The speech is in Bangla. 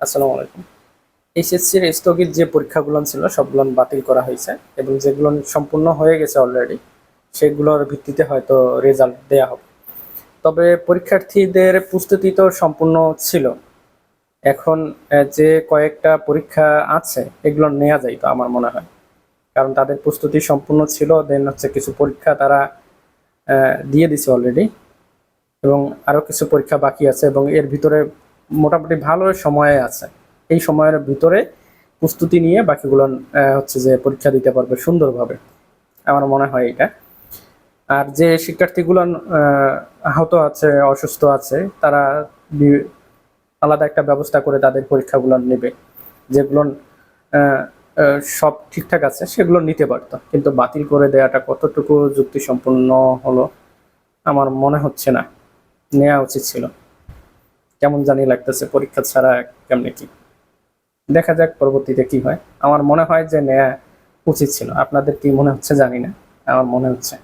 আসসালামু আলাইকুম। এইচএসসির স্থগিত যে পরীক্ষাগুলো ছিল, সবগুলো বাতিল করা হয়েছে এবং যেগুলো সম্পূর্ণ হয়ে গেছে অলরেডি সেগুলোর ভিত্তিতে হয়তো রেজাল্ট দেয়া হবে। তবে পরীক্ষার্থীদের প্রস্তুতি তো সম্পূর্ণ ছিল। এখন যে কয়েকটা পরীক্ষা আছে, এগুলো নেওয়া যাইতো আমার মনে হয়। কারণ তাদের প্রস্তুতি সম্পূর্ণ ছিল দেন হচ্ছে কিছু পরীক্ষা তারা দিয়ে দিছে অলরেডি এবং আরও কিছু পরীক্ষা বাকি আছে এবং এর ভিতরে মোটামুটি ভালো সময় আছে। এই সময়ের ভিতরে প্রস্তুতি নিয়ে বাকিগুলো হচ্ছে যে পরীক্ষা দিতে পারবে সুন্দরভাবে। আমার মনে হয় এটা। আর যে শিক্ষার্থীগুলো আহত আছে, অসুস্থ আছে, তারা আলাদা একটা ব্যবস্থা করে তাদের পরীক্ষাগুলো নেবে। যেগুলো সব ঠিকঠাক আছে, সেগুলো নিতে পারতো। কিন্তু বাতিল করে দেওয়াটা কতটুকু যুক্তিসম্পন্ন হলো, আমার মনে হচ্ছে না। নেওয়া উচিত ছিল। কেমন জানি লাগতেছে, পরীক্ষা ছাড়া কেমনে কি? দেখা যাক পরবর্তীতে কি হয়। আমার মনে হয় যে নেয়া উচিত ছিল। আপনাদের কি মনে হচ্ছে জানি না। আমার মনে হচ্ছে।